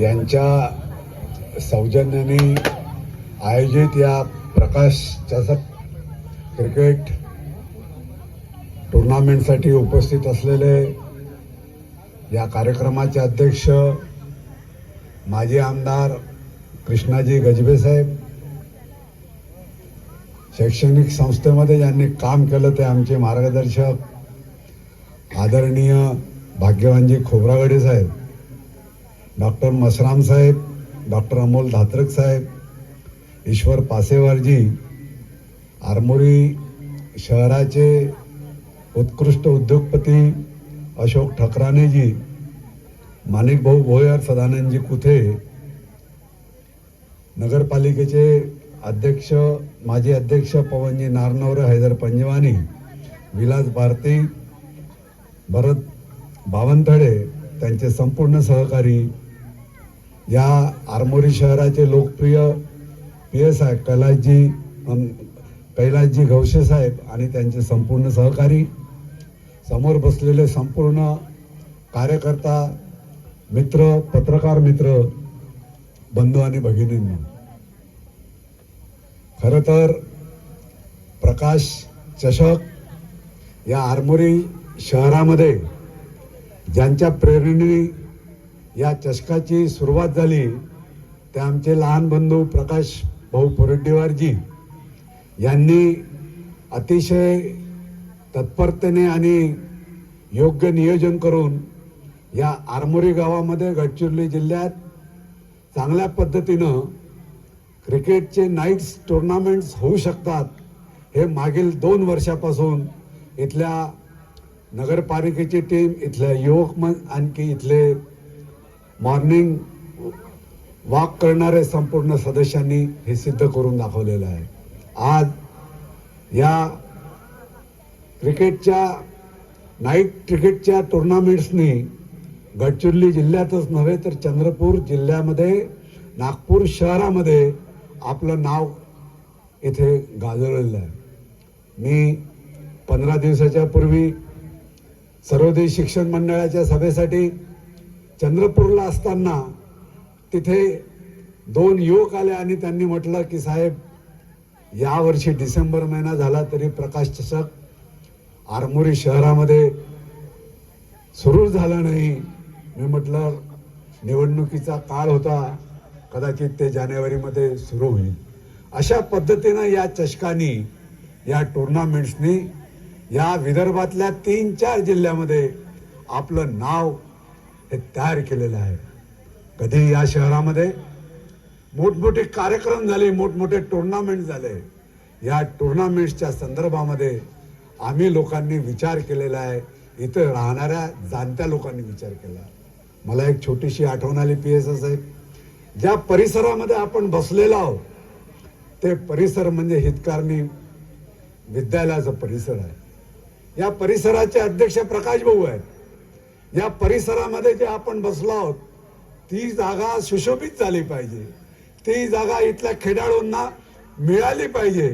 यांच्या सौजन्याने आयोजित या प्रकाश चषक क्रिकेट टुर्नामेंटसाठी उपस्थित असलेले या कार्यक्रमाचे अध्यक्ष माजी आमदार कृष्णाजी गजबे साहेब शैक्षणिक संस्थेमध्ये ज्यांनी काम केलं ते आमचे मार्गदर्शक आदरणीय भाग्यवानजी खोब्रागडे साहेब डॉक्टर मसराम साहेब डॉक्टर अमोल धात्रक साहेब ईश्वर पासेवारजी आरमोरी शहराचे उत्कृष्ट उद्योगपती अशोक ठकरानेजी माणिकभाऊ भोयर सदानंदजी कुथे नगरपालिकेचे अध्यक्ष माजी अध्यक्ष पवनजी नारनवरे हैदर पंजवानी विलास भारती भरत बावनथडे त्यांचे संपूर्ण सहकारी या आरमोरी शहराचे लोकप्रिय P S I Kailasji Kailasji Ghavshe साहेब आणि त्यांचे संपूर्ण सहकारी समोर बसलेले संपूर्ण कार्यकर्ता मित्र पत्रकार मित्र बंधू आणि भगिनींनी खरं तर प्रकाश चषक या आरमोरी शहरामध्ये ज्यांच्या प्रेरणेने या चषकाची सुरुवात झाली ते आमचे लहान बंधू प्रकाश भाऊ पोरड्डीवारजी यांनी अतिशय तत्परतेने आणि योग्य नियोजन करून या आरमोरी गावामध्ये गडचिरोली जिल्ह्यात चांगल्या पद्धतीनं क्रिकेटचे नाईट्स टुर्नामेंट्स होऊ शकतात हे मागील दोन वर्षापासून इथल्या नगरपालिकेची टीम इथल्या युवक मन आणखी इथले मॉर्निंग वॉक करणारे संपूर्ण सदस्यांनी हे सिद्ध करून दाखवलेलं आहे. आज या क्रिकेटच्या नाईट क्रिकेटच्या टुर्नामेंट्सनी गडचिरोली जिल्ह्यातच नव्हे तर चंद्रपूर जिल्ह्यामध्ये नागपूर शहरामध्ये आपलं नाव इथे गाजवलेलं आहे. मी पंधरा दिवसाच्या पूर्वी सर्वोदय शिक्षण मंडळाच्या सभेसाठी चंद्रपूरला असताना तिथे दोन युवक आले आणि त्यांनी म्हटलं की साहेब यावर्षी डिसेंबर महिना झाला तरी प्रकाश चषक आरमोरी शहरामध्ये सुरू झाला नाही. मी म्हटलं निवडणुकीचा काळ होता कदाचित ते जानेवारीमध्ये सुरू होईल. अशा पद्धतीनं या चषकानी या टुर्नामेंट्सनी या विदर्भातल्या तीन चार जिल्ह्यामध्ये आपलं नाव हे तयार केलेलं आहे. कधी या शहरामध्ये मोठमोठे कार्यक्रम झाले मोठमोठे टुर्नामेंट झाले. या टुर्नामेंट्सच्या संदर्भामध्ये आम्ही लोकांनी विचार केलेला आहे. इथं राहणाऱ्या जाणत्या लोकांनी विचार केला. मला एक छोटीशी आठवण आली पी एस एस साहेब. ज्या परिसरामध्ये आपण बसलेलो आहोत ते परिसर म्हणजे हितकारणी विद्यालयाचा परिसर आहे. या परिसराचे अध्यक्ष प्रकाश भाऊ आहेत. या परिसरामध्ये जे आपण बसलो आहोत ती जागा सुशोभित झाली पाहिजे. ती जागा इथल्या खेळाडूंना मिळाली पाहिजे.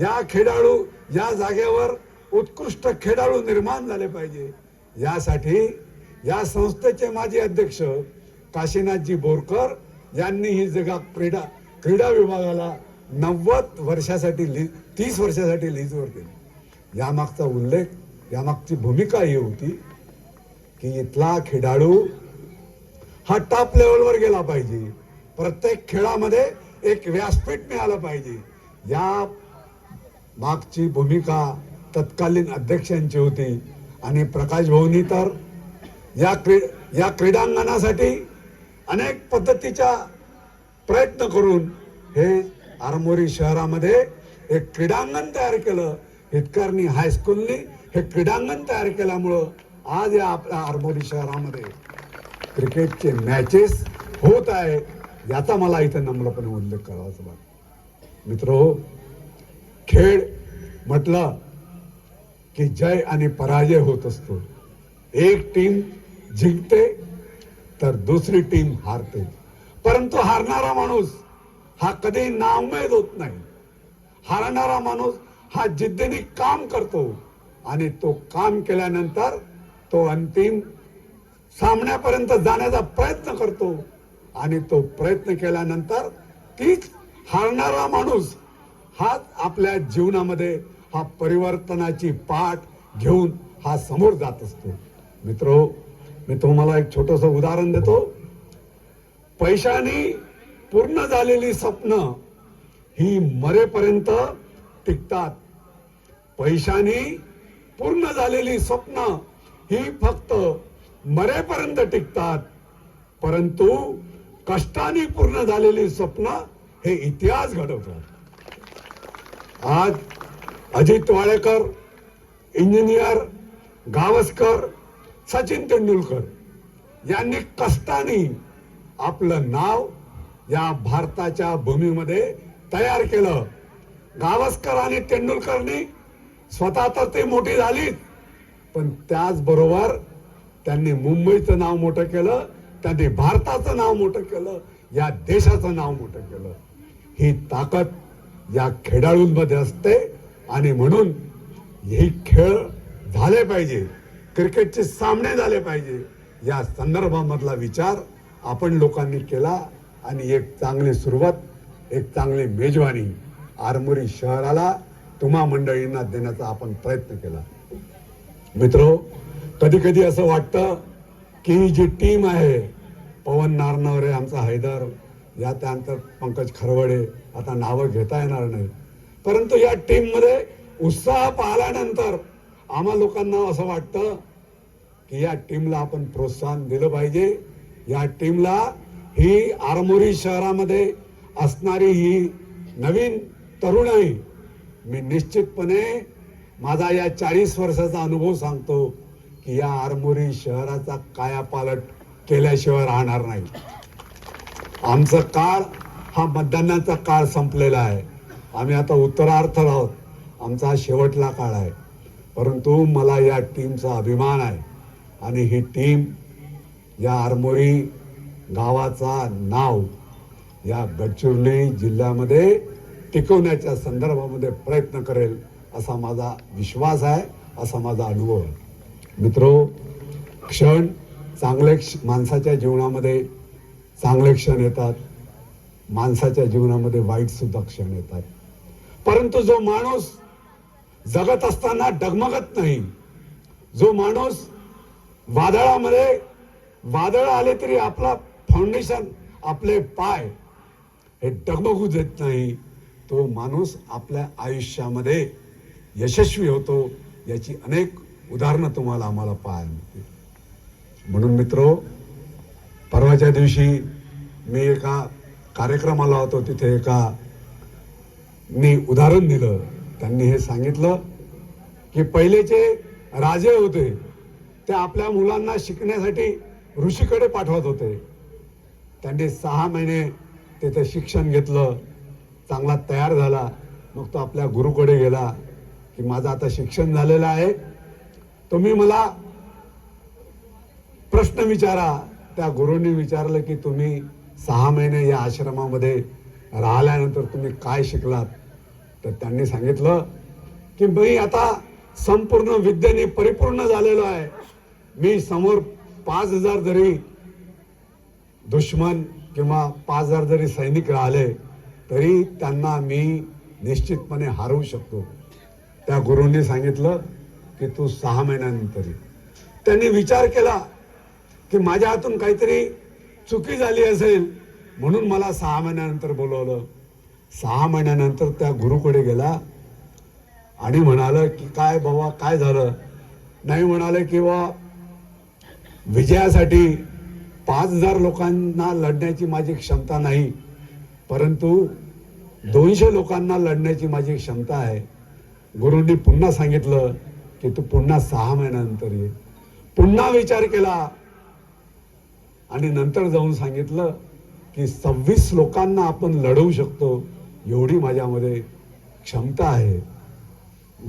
या खेळाडू या जागेवर उत्कृष्ट खेळाडू निर्माण झाले पाहिजे. यासाठी या संस्थेचे माजी अध्यक्ष काशीनाथजी बोरकर यांनी ही जगा क्रीडा क्रीडा विभागाला नव्वद वर्षासाठी लीज तीस वर्षासाठी लीजवर दिली यामागचा उल्लेख यामागची भूमिका ही होती. की इथला खेळाडू हा टॉप लेवलवर गेला पाहिजे. प्रत्येक खेळामध्ये एक व्यासपीठ मिळालं पाहिजे. या मागची भूमिका तत्कालीन अध्यक्षांची होती आणि प्रकाश भाऊनी तर या क्री या क्रीडांगणासाठी अनेक पद्धतीच्या प्रयत्न करून हे आरमोरी शहरामध्ये एक क्रीडांगण तयार केलं. हितकारणी हायस्कूलनी हे क्रीडांगण तयार केल्यामुळं आज या आपल्या आरमोरी शहरामध्ये क्रिकेटचे मॅचेस होत आहे याचा मला इथं नम्रपणे उल्लेख करावाच वाटतो. मित्र खेळ म्हटलं की जय आणि पराजय होत असतो. एक टीम जिंकते तर दुसरी टीम हारते. परंतु हारणारा माणूस हा कधी नाउमेद होत नाही. हारणारा माणूस हा जिद्दीने काम करतो आणि तो काम केल्यानंतर तो अंतिम सामन्यापर्यंत जाण्याचा प्रयत्न करतो. आणि तो प्रयत्न केल्यानंतर तीच हारणारा माणूस हाच आपल्या जीवनामध्ये हा परिवर्तनाची पाठ घेऊन हा समोर जात असतो. मित्र मी तुम्हाला एक छोटस उदाहरण देतो. पैशाने पूर्ण झालेली स्वप्न ही मरेपर्यंत टिकतात. पैशाने पूर्ण झालेली स्वप्न ही फक्त मरेपर्यंत टिकतात. परंतु कष्टाने पूर्ण झालेली स्वप्न हे इतिहास घडवतात. आज अजित वाळेकर इंजिनियर गावस्कर सचिन तेंडुलकर यांनी कष्टाने आपलं नाव या भारताच्या भूमीमध्ये तयार केलं. गावस्कर आणि तेंडुलकरनी स्वतः तर ते मोठी झालीत पण त्याचबरोबर त्यांनी मुंबईचं नाव मोठं केलं त्यांनी भारताचं नाव मोठं केलं या देशाचं नाव मोठं केलं. ही ताकद या खेळाडूंमध्ये असते आणि म्हणून हे खेळ झाले पाहिजे क्रिकेटचे सामने झाले पाहिजे या संदर्भामधला विचार आपण लोकांनी केला आणि एक चांगली सुरुवात एक चांगली मेजवानी आरमोरी शहराला तुम्हा मंडळींना देण्याचा आपण प्रयत्न केला. मित्रो कधी कधी असं वाटतं की ही जी टीम आहे पवन नारनवरे आमचा हैदर या त्यानंतर पंकज खरवडे आता नावं घेता येणार नाही. परंतु या टीममध्ये उत्साह पाहिल्यानंतर आम्हा लोकांना असं वाटतं की या टीमला आपण प्रोत्साहन दिलं पाहिजे. या टीमला ही आरमोरी शहरामध्ये असणारी ही नवीन तरुणाई मी निश्चितपणे माझा या चाळीस वर्षाचा अनुभव सांगतो की या आरमोरी शहराचा कायापालट केल्याशिवाय राहणार नाही. आमचा काळ हा मतदानाचा काळ संपलेला आहे. आम्ही आता उत्तरार्थ आहोत. आमचा हा शेवटला काळ आहे. परंतु मला या टीमचा अभिमान आहे. आणि ही टीम या आरमोरी गावाचा नाव या गडचिरोली जिल्ह्यामध्ये टिकवण्याच्या संदर्भामध्ये प्रयत्न करेल. असा माझा विश्वास आहे असा माझा अनुभव आहे. मित्रो क्षण चांगले क्ष- माणसाच्या जीवनामध्ये चांगले क्षण येतात माणसाच्या जीवनामध्ये वाईट सुद्धा क्षण येतात. परंतु जो माणूस जगत असताना डगमगत नाही जो माणूस वादळामध्ये वादळ आले तरी आपला फाउंडेशन आपले पाय हे डगमगू देत नाही तो माणूस आपल्या आयुष्यामध्ये यशस्वी होतो याची अनेक उदाहरणं तुम्हाला आम्हाला पाहायला मिळतील. म्हणून मित्रो परवाच्या दिवशी मी एका कार्यक्रमाला होतो तिथे एका मी उदाहरण दिलं. त्यांनी हे सांगितलं की पहिलेचे राजे होते ते आपल्या मुलांना शिकण्यासाठी ऋषीकडे पाठवत होते. त्यांनी सहा महिने तिथे शिक्षण घेतलं चांगला तयार झाला मग तो आपल्या गुरुकडे गेला. की माझं आता शिक्षण झालेलं आहे. तुम्ही मला प्रश्न विचारा. त्या गुरुंनी विचारलं की तुम्ही सहा महिने या आश्रमामध्ये राहिल्यानंतर तुम्ही काय शिकलात? तर त्यांनी सांगितलं की मी आता संपूर्ण विद्येने परिपूर्ण झालेलो आहे. मी समोर पाच हजार जरी दुश्मन किंवा पाच हजार जरी सैनिक राहिले तरी त्यांना मी निश्चितपणे हरवू शकतो. त्या गुरूंनी सांगितलं की तू सहा महिन्यानंतर. ये. त्यांनी विचार केला की माझ्या हातून काहीतरी चुकी झाली असेल म्हणून मला सहा महिन्यानंतर बोलवलं. सहा महिन्यानंतर त्या गुरुकडे गेला आणि म्हणालं की काय बाबा काय झालं? नाही म्हणाले की बा विजयासाठी पाच हजार लोकांना लढण्याची माझी क्षमता नाही परंतु दोनशे लोकांना लढण्याची माझी क्षमता आहे. गुरुंनी पुन्हा सांगितलं की तू पुन्हा सहा महिन्यानंतर ये. पुन्हा विचार केला. आणि नंतर जाऊन सांगितलं की सव्वीस लोकांना आपण लढवू शकतो एवढी माझ्यामध्ये क्षमता आहे.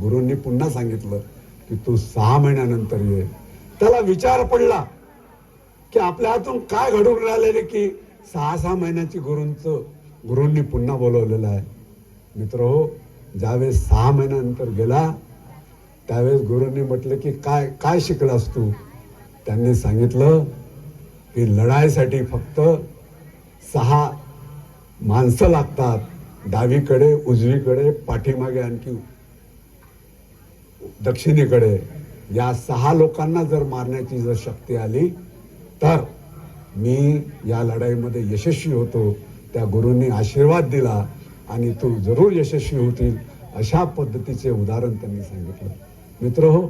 गुरूंनी पुन्हा सांगितलं की तू सहा महिन्यानंतर ये. त्याला विचार पडला की आपल्या हातून काय घडून राहिलेले की सहा सहा महिन्याची गुरूंचं गुरूंनी पुन्हा बोलवलेलं आहे. मित्र हो ज्यावेळेस सहा महिन्यानंतर गेला त्यावेळेस गुरुंनी म्हटलं की काय काय शिकलास तू? त्यांनी सांगितलं की लढाईसाठी फक्त सहा माणसं लागतात डावीकडे उजवीकडे पाठीमागे आणखी दक्षिणेकडे. या सहा लोकांना जर मारण्याची जर शक्ती आली तर मी या लढाईमध्ये यशस्वी होतो. त्या गुरूंनी आशीर्वाद दिला. आणि तो जरूर यशस्वी होतील अशा पद्धतीचे उदाहरण त्यांनी सांगितलं. मित्र हो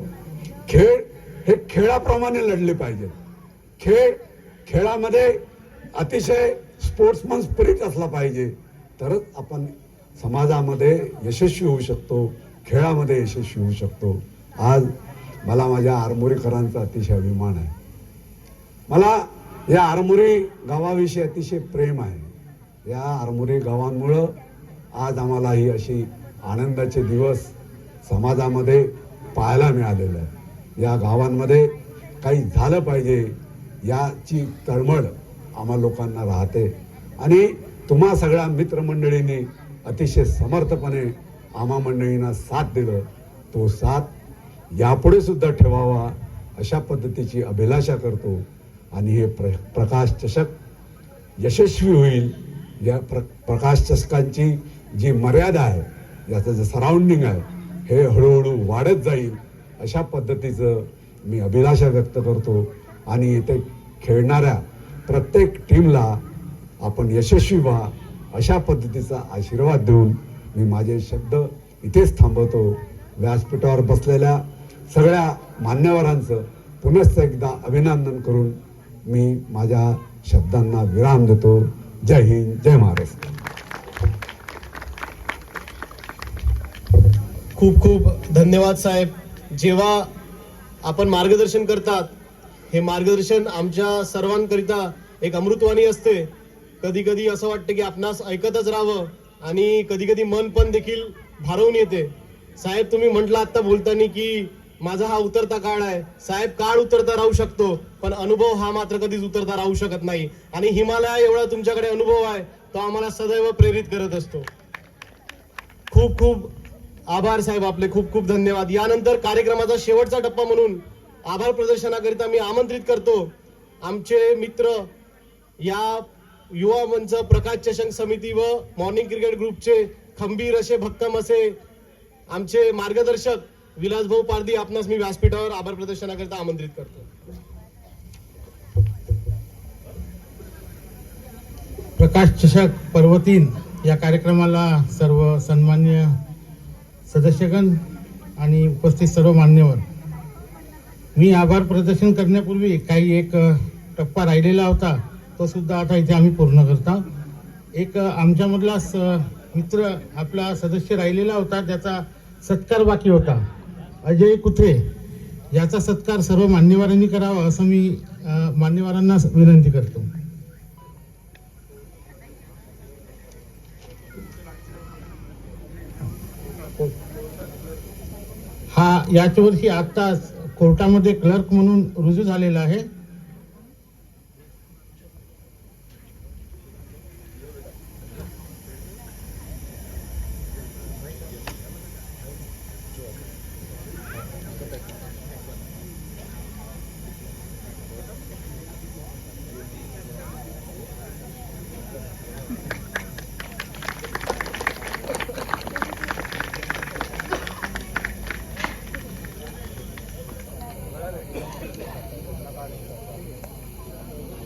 खेळ हे खेळाप्रमाणे लढले पाहिजे. खेळ खेळामध्ये अतिशय स्पोर्ट्समन स्पिरिट असला पाहिजे. तरच आपण समाजामध्ये यशस्वी होऊ शकतो खेळामध्ये यशस्वी होऊ शकतो. आज मला माझ्या आरमोरीकरांचा अतिशय अभिमान आहे. मला या आरमोरी गावाविषयी अतिशय प्रेम आहे. या आरमोरी गावांमुळं आज आम्हाला ही अशी आनंदाचे दिवस समाजामध्ये पाहायला मिळालेलं आहे. या गावांमध्ये काही झालं पाहिजे याची तळमळ आम्हा लोकांना राहते. आणि तुम्हा सगळ्या मित्रमंडळींनी अतिशय समर्थपणे आम्हा मंडळींना साथ दिलं. तो साथ यापुढे सुद्धा ठेवावा अशा पद्धतीची अभिलाषा करतो. आणि हे प्र प्रकाश चषक यशस्वी होईल या प्र प्रकाश चषकांची जी मर्यादा आहे याचं जे सराउंडिंग आहे हे हळूहळू वाढत जाईल अशा पद्धतीचं मी अभिलाषा व्यक्त करतो. आणि इथे खेळणाऱ्या प्रत्येक टीमला आपण यशस्वी व्हा अशा पद्धतीचा आशीर्वाद देऊन मी माझे शब्द इथेच थांबवतो. व्यासपीठावर बसलेल्या सगळ्या मान्यवरांचं पुनश्च एकदा अभिनंदन करून मी माझ्या शब्दांना विराम देतो. जय हिंद जय महाराष्ट्र. खूप खूप धन्यवाद साहेब. जेव्हा आपण मार्गदर्शन करतात हे मार्गदर्शन आमच्या सर्वांकरिता एक अमृतवाणी असते. कधी कधी असं वाटतं की आपणास ऐकतच राहावं आणि कधी कधी मन पण देखील भारवून येते. साहेब तुम्ही म्हटलं आता बोलताना की माझा हा उतरता काळ आहे. साहेब काळ उतरता राहू शकतो पण अनुभव हा मात्र कधीच उतरता राहू शकत नाही. आणि हिमालय एवढा तुमच्याकडे अनुभव आहे तो आम्हाला सदैव प्रेरित करत असतो. खूप खूप आभार साहेब आपले खूप खूप धन्यवाद. यानंतर कार्यक्रमाचा शेवटचा टप्पा म्हणून आभार प्रदर्शनाकरिता मी आमंत्रित करतो. आमचे मित्र या युवा मंच प्रकाश चषक समिती व मॉर्निंग क्रिकेट ग्रुपचे खंबीर असे भक्कम असे आमचे मार्गदर्शक विलासभाऊ पारदी आपणास मी व्यासपीठावर आभार प्रदर्शनाकरिता आमंत्रित करतो. प्रकाश चषक पर्व तीन या कार्यक्रमाला सर्व सन्मान्य सदस्यगण आणि उपस्थित सर्व मान्यवर मी आभार प्रदर्शन करण्यापूर्वी काही एक टप्पा राहिलेला होता तो सुद्धा आता इथे आम्ही पूर्ण करतो. एक आमच्यामधला स मित्र आपला सदस्य राहिलेला होता त्याचा सत्कार बाकी होता. अजय कुत्रे याचा सत्कार सर्व मान्यवरांनी करावा असं मी मान्यवरांना विनंती करतो. हा याच्या वर्षी आता कोर्टामध्ये क्लर्क म्हणून रुजू झालेला आहे.